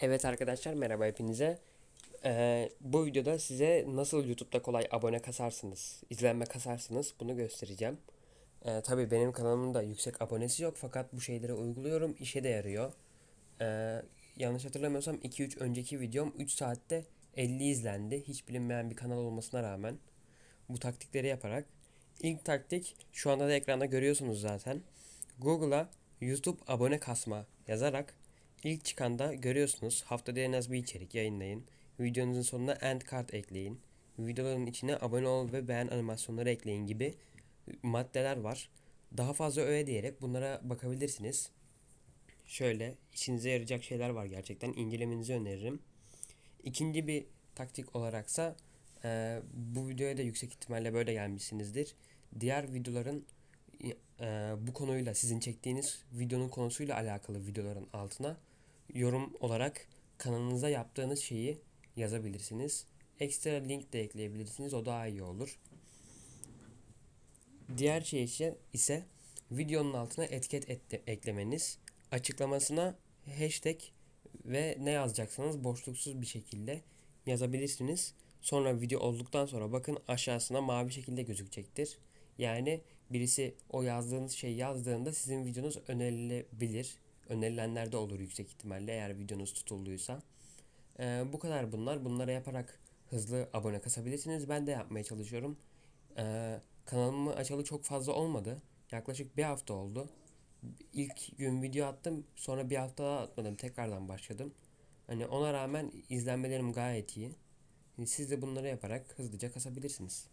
Evet arkadaşlar merhaba hepinize. Ee, bu videoda size nasıl YouTube'da kolay abone kasarsınız, izlenme kasarsınız bunu göstereceğim. Ee, tabii benim kanalımda yüksek abonesi yok fakat bu şeyleri uyguluyorum, işe de yarıyor. Ee, yanlış hatırlamıyorsam 2-3 önceki videom 3 saatte 50 izlendi. Hiç bilinmeyen bir kanal olmasına rağmen bu taktikleri yaparak. İlk taktik şu anda da ekranda görüyorsunuz zaten. Google'a YouTube abone kasma yazarak İlk çıkanda görüyorsunuz haftada en az bir içerik yayınlayın. Videonuzun sonuna end card ekleyin. Videoların içine abone ol ve beğen animasyonları ekleyin gibi maddeler var. Daha fazla öğe diyerek bunlara bakabilirsiniz. Şöyle işinize yarayacak şeyler var gerçekten incelemenizi öneririm. İkinci bir taktik olaraksa e, bu videoya da yüksek ihtimalle böyle gelmişsinizdir. Diğer videoların e, bu konuyla sizin çektiğiniz videonun konusuyla alakalı videoların altına yorum olarak kanalınıza yaptığınız şeyi yazabilirsiniz. Ekstra link de ekleyebilirsiniz. O daha iyi olur. Diğer şey ise, ise videonun altına etiket et- eklemeniz. Açıklamasına hashtag ve ne yazacaksanız boşluksuz bir şekilde yazabilirsiniz. Sonra video olduktan sonra bakın aşağısına mavi şekilde gözükecektir. Yani birisi o yazdığınız şeyi yazdığında sizin videonuz önerilebilir. Önerilenler de olur yüksek ihtimalle eğer videonuz tutulduysa. Ee, bu kadar bunlar. Bunları yaparak hızlı abone kasabilirsiniz. Ben de yapmaya çalışıyorum. Ee, kanalımı açalı çok fazla olmadı. Yaklaşık bir hafta oldu. İlk gün video attım. Sonra bir hafta daha atmadım. Tekrardan başladım. Hani ona rağmen izlenmelerim gayet iyi. Siz de bunları yaparak hızlıca kasabilirsiniz.